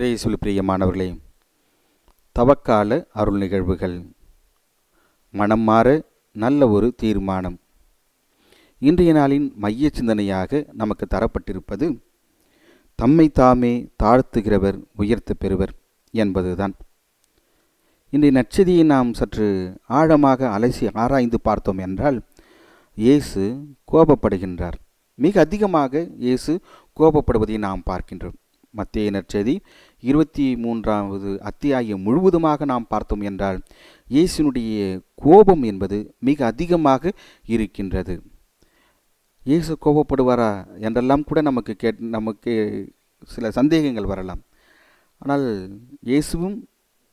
இறையேசுவில் பிரியமானவர்களே தவக்கால அருள் நிகழ்வுகள். மனம் மாற நல்ல ஒரு தீர்மானம். இன்றைய நாளின் மைய சிந்தனையாக நமக்கு தரப்பட்டிருப்பது தம்மை தாமே தாழ்த்துகிறவர் உயர்த்த பெறுவர் என்பதுதான். இன்றைய நச்சதியை நாம் சற்று ஆழமாக அலசி ஆராய்ந்து பார்த்தோம் என்றால் இயேசு கோபப்படுகின்றார். மிக அதிகமாக இயேசு கோபப்படுவதை நாம் பார்க்கின்றோம். மத்திய நற்செய்தி இருபத்தி மூன்றாவது அத்தியாயம் முழுவதுமாக நாம் பார்த்தோம் என்றால் இயேசுனுடைய கோபம் என்பது மிக அதிகமாக இருக்கின்றது. இயேசு கோபப்படுவாரா என்றெல்லாம் கூட நமக்கு கேட் நமக்கு சில சந்தேகங்கள் வரலாம். ஆனால் இயேசுவும்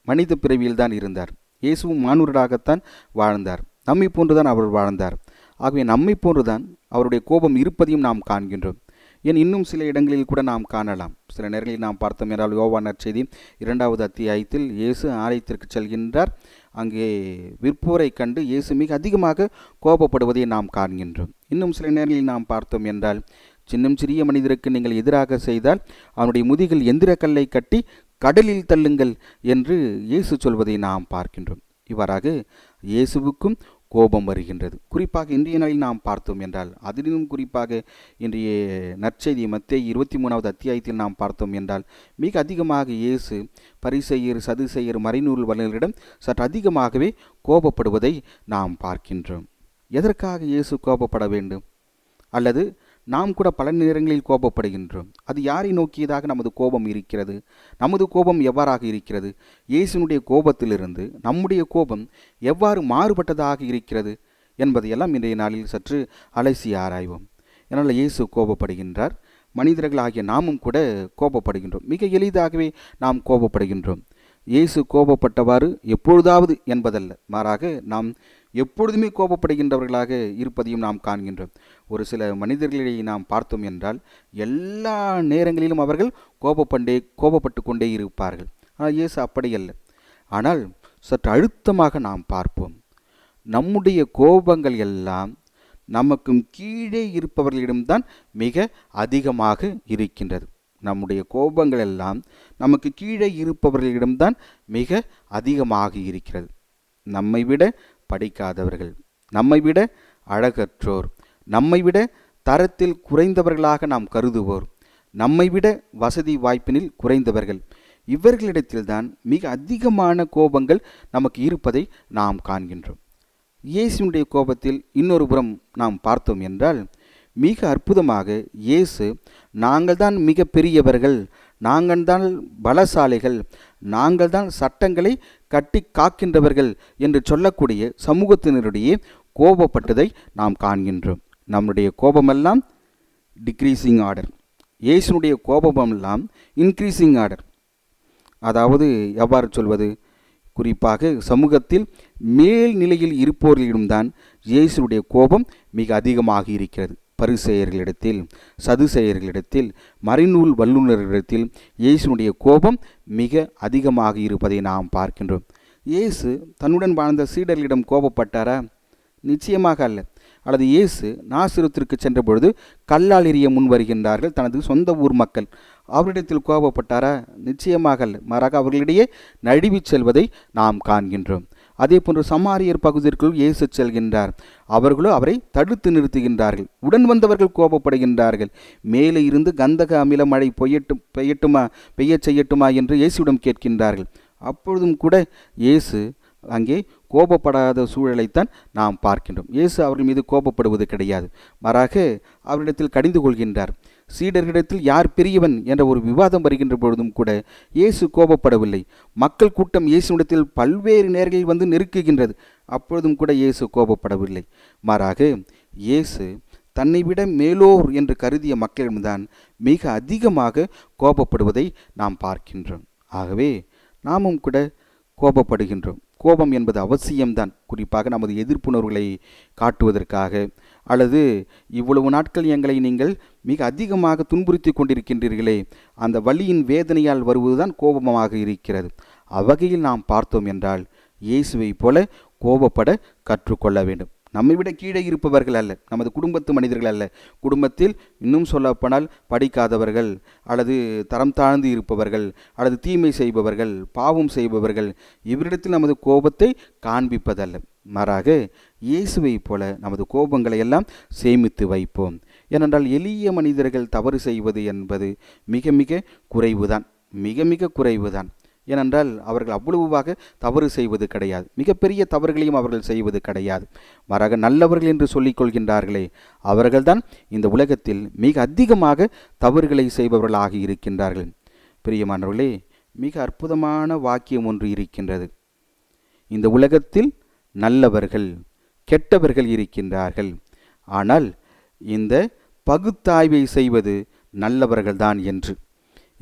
மனித பிறவியில் தான் இருந்தார். இயேசுவும் மானுவராகத்தான் வாழ்ந்தார். நம்மை போன்றுதான் அவர் வாழ்ந்தார். ஆகவே நம்மை போன்றுதான் அவருடைய கோபம் இருப்பதையும் நாம் காண்கின்றோம். ஏன் இன்னும் சில இடங்களில் கூட நாம் காணலாம். சில நேரங்களில் நாம் பார்த்தோம் என்றால் யோவா நற்செய்தி இரண்டாவது அத்தியாயத்தில் இயேசு ஆலயத்திற்கு செல்கின்றார். அங்கே விற்போரை கண்டு இயேசு மிக அதிகமாக கோபப்படுவதை நாம் காண்கின்றோம். இன்னும் சில நேரங்களில் நாம் பார்த்தோம் என்றால் சின்னம் சிறிய மனிதருக்கு நீங்கள் எதிராக செய்தால் அவனுடைய முதுகில் எந்திரக்கல்லை கட்டி கடலில் தள்ளுங்கள் என்று இயேசு சொல்வதை நாம் பார்க்கின்றோம். இவ்வாறாக இயேசுவுக்கும் கோபம் வருகின்றது. குறிப்பாக இன்றைய நாளில் நாம் பார்த்தோம் என்றால் அதிலும் குறிப்பாக இன்றைய நற்செய்தி மத்திய இருபத்தி மூணாவது அத்தியாயத்தில் நாம் பார்த்தோம் என்றால் மிக அதிகமாக இயேசு பரிசெயர் சதுசெயர் மறைநூல் வல்லர்களிடம் சற்று அதிகமாகவே கோபப்படுவதை நாம் பார்க்கின்றோம். எதற்காக இயேசு கோபப்பட வேண்டும்? அல்லது நாம் கூட பல நேரங்களில் கோபப்படுகின்றோம். அது யாரை நோக்கியதாக நமது கோபம் இருக்கிறது? நமது கோபம் எவ்வாறாக இருக்கிறது? இயேசுனுடைய கோபத்திலிருந்து நம்முடைய கோபம் எவ்வாறு மாறுபட்டதாக இருக்கிறது என்பதையெல்லாம் இன்றைய நாளில் சற்று அலசி ஆராய்வோம். என்னால் இயேசு கோபப்படுகின்றார். மனிதர்களாகிய நாமும் கூட கோபப்படுகின்றோம். மிக எளிதாகவே நாம் கோபப்படுகின்றோம். இயேசு கோபப்பட்டவாறு எப்பொழுதாவது என்பதல்ல. மாறாக நாம் எப்பொழுதுமே கோபப்படுகின்றவர்களாக இருப்பதையும் நாம் காண்கின்றோம். ஒரு சில மனிதர்களை நாம் பார்த்தோம் என்றால் எல்லா நேரங்களிலும் அவர்கள் கோபப்பண்டே கோபப்பட்டு கொண்டே இருப்பார்கள். ஆனால் இயேசு அப்படி அல்ல. ஆனால் சற்று அழுத்தமாக நாம் பார்ப்போம். நம்முடைய கோபங்கள் எல்லாம் நமக்கும் கீழே இருப்பவர்களிடம்தான் மிக அதிகமாக இருக்கின்றது. நம்முடைய கோபங்கள் எல்லாம் நமக்கு கீழே இருப்பவர்களிடம்தான் மிக அதிகமாக இருக்கிறது. நம்மை விட படிக்காதவர்கள் நம்மை விட அழகற்றோர் நம்மை விட தரத்தில் குறைந்தவர்களாக நாம் கருதுவோர் நம்மை விட வசதி வாய்ப்பினில் குறைந்தவர்கள். இவர்களிடத்தில்தான் மிக அதிகமான கோபங்கள் நமக்கு இருப்பதை நாம் காண்கின்றோம். இயேசுனுடைய கோபத்தில் இன்னொரு புறம் நாம் பார்த்தோம் என்றால் மிக அற்புதமாக இயேசு நாங்கள் தான் மிக பெரியவர்கள் நாங்கள் தான் பலசாலிகள் நாங்கள் தான் சட்டங்களை கட்டி காக்கின்றவர்கள் என்று சொல்லக்கூடிய சமூகத்தினருடைய கோபப்பட்டதை நாம் காண்கின்றோம். நம்முடைய கோபமெல்லாம் டிக்ரீசிங் ஆர்டர் இயேசுனுடைய கோபமெல்லாம் இன்க்ரீஸிங் ஆர்டர் அதாவது எவ்வாறு சொல்வது? குறிப்பாக சமூகத்தில் மேல் நிலையில் இருப்பவர்களிடம்தான் இயேசுடைய கோபம் மிக அதிகமாக இருக்கிறது. பரிசெயர்களிடத்தில் சதுசெயர்களிடத்தில் மறைநூல் வல்லுநர்களிடத்தில் இயேசுனுடைய கோபம் மிக அதிகமாக இருப்பதை நாம் பார்க்கின்றோம். இயேசு தன்னுடன் வாழ்ந்த சீடர்களிடம் கோபப்பட்டாரா? நிச்சயமாக அல்ல. அல்லது இயேசு நாசிரத்திற்கு சென்ற பொழுது கல்லால் எறிய முன் வருகின்றார்கள் தனது சொந்த ஊர் மக்கள். அவரிடத்தில் கோபப்பட்டாரா? நிச்சயமாக அல்ல. மாறாக அவர்களிடையே நழுவி செல்வதை நாம் காண்கின்றோம். அதே போன்று சமாரியர் பகுதிக்குள் இயேசு செல்கின்றார். அவர்களோ அவரை தடுத்து நிறுத்துகின்றார்கள். உடன் வந்தவர்கள் கோபப்படுகின்றார்கள். மேலே இருந்து கந்தக அமில மழை பொய்யட்டும் பெய்யட்டுமா பெய்யச் செய்யட்டுமா என்று இயேசுவிடம் கேட்கின்றார்கள். அப்பொழுதும் கூட இயேசு அங்கே கோபப்படாத சூழலைத்தான் நாம் பார்க்கின்றோம். இயேசு அவர்கள் மீது கோபப்படுவது கிடையாது. மாறாக அவரிடத்தில் கடிந்து கொள்கின்றார். சீடர்களிடத்தில் யார் பெரியவன் என்ற ஒரு விவாதம் வருகின்ற பொழுதும் கூட இயேசு கோபப்படவில்லை. மக்கள் கூட்டம் இயேசுனிடத்தில் பல்வேறு நேரங்களில் வந்து நெருக்குகின்றது. அப்பொழுதும் கூட இயேசு கோபப்படவில்லை. மாறாக இயேசு தன்னை விட மேலோர் என்று கருதிய மக்களிடம்தான் மிக அதிகமாக கோபப்படுவதை நாம் பார்க்கின்றோம். ஆகவே நாமும் கூட கோபப்படுகின்றோம். கோபம் என்பது அவசியம்தான். குறிப்பாக நமது எதிர்ப்புணர்வுகளை காட்டுவதற்காக. அல்லது இவ்வளவு நாட்கள் எங்களை நீங்கள் மிக அதிகமாக துன்புறுத்தி கொண்டிருக்கின்றீர்களே அந்த வழியின் வேதனையால் வருவதுதான் கோபமாக இருக்கிறது. அவ்வகையில் நாம் பார்த்தோம் என்றால் இயேசுவை போல கோபப்பட கற்றுக்கொள்ள வேண்டும். நம்மை விட கீழே இருப்பவர்கள் அல்ல நமது குடும்பத்து மனிதர்கள் அல்ல. குடும்பத்தில் இன்னும் சொல்லப்போனால் படிக்காதவர்கள் அல்லது தரம் தாழ்ந்து இருப்பவர்கள் அல்லது தீமை செய்பவர்கள் பாவம் செய்பவர்கள் இவரிடத்தில் நமது கோபத்தை காண்பிப்பதல்ல. மாறாக இயேசுவை போல நமது கோபங்களை எல்லாம் சேமித்து வைப்போம். ஏனென்றால் எளிய மனிதர்கள் தவறு செய்வது என்பது மிக மிக குறைவுதான் மிக மிக குறைவுதான். ஏனென்றால் அவர்கள் அவ்வளவுவாக தவறு செய்வது கிடையாது. மிகப்பெரிய தவறுகளையும் அவர்கள் செய்வது கிடையாது. மாறாக நல்லவர்கள் என்று சொல்லிக் கொள்கின்றார்களே அவர்கள்தான் இந்த உலகத்தில் மிக அதிகமாக தவறுகளை செய்பவர்களாக இருக்கின்றார்கள். பிரியமானவர்களே மிக அற்புதமான வாக்கியம் ஒன்று இருக்கின்றது. இந்த உலகத்தில் நல்லவர்கள் கெட்டவர்கள் இருக்கின்றார்கள். ஆனால் இந்த பகுத்தாய்வை செய்வது நல்லவர்கள்தான் என்று.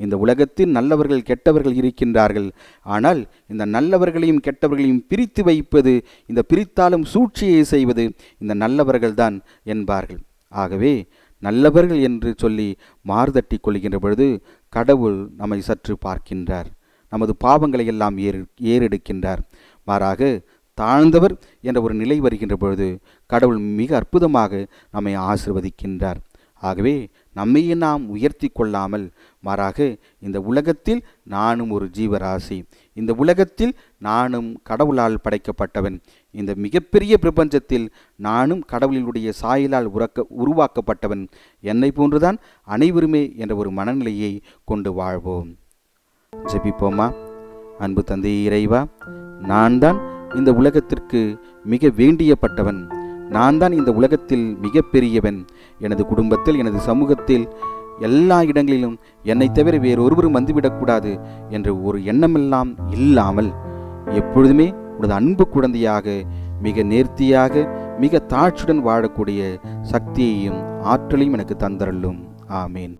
இந்த உலகத்தில் நல்லவர்கள் கெட்டவர்கள் இருக்கின்றார்கள். ஆனால் இந்த நல்லவர்களையும் கெட்டவர்களையும் பிரித்து வைப்பது இந்த பிரித்தாலும் சூழ்ச்சியை செய்வது இந்த நல்லவர்கள்தான் என்பார்கள். ஆகவே நல்லவர்கள் என்று சொல்லி மார்தட்டி கொள்கின்ற பொழுது கடவுள் நம்மை சற்று பார்க்கின்றார். நமது பாவங்களை எல்லாம் ஏறு ஏறெடுக்கின்றார். மாறாக தாழ்ந்தவர் என்ற ஒரு நிலை வருகின்ற பொழுது கடவுள் மிக அற்புதமாக நம்மை ஆசிர்வதிக்கின்றார். ஆகவே நம்மையே நாம் உயர்த்தி கொள்ளாமல் மாறாக இந்த உலகத்தில் நானும் ஒரு ஜீவராசி. இந்த உலகத்தில் நானும் கடவுளால் படைக்கப்பட்டவன். இந்த மிகப்பெரிய பிரபஞ்சத்தில் நானும் கடவுளினுடைய சாயலால் உறக்க உருவாக்கப்பட்டவன். என்னை போன்றுதான் அனைவருமே என்ற ஒரு மனநிலையை கொண்டு வாழ்வோம். ஜெபிப்போமா? அன்பு தந்தை இறைவா நான் தான் இந்த உலகத்திற்கு மிக வேண்டியப்பட்டவன். நான் தான் இந்த உலகத்தில் மிக பெரியவன் எனது குடும்பத்தில் எனது சமூகத்தில் எல்லா இடங்களிலும் என்னை தவிர வேறொருவரும் வந்துவிடக்கூடாது என்ற ஒரு எண்ணமெல்லாம் இல்லாமல் எப்பொழுதுமே உனது அன்பு குழந்தையாக மிக நேர்த்தியாக மிக தாழ்ச்சியுடன் வாழக்கூடிய சக்தியையும் ஆற்றலையும் எனக்கு தந்தரலும் ஆமேன்.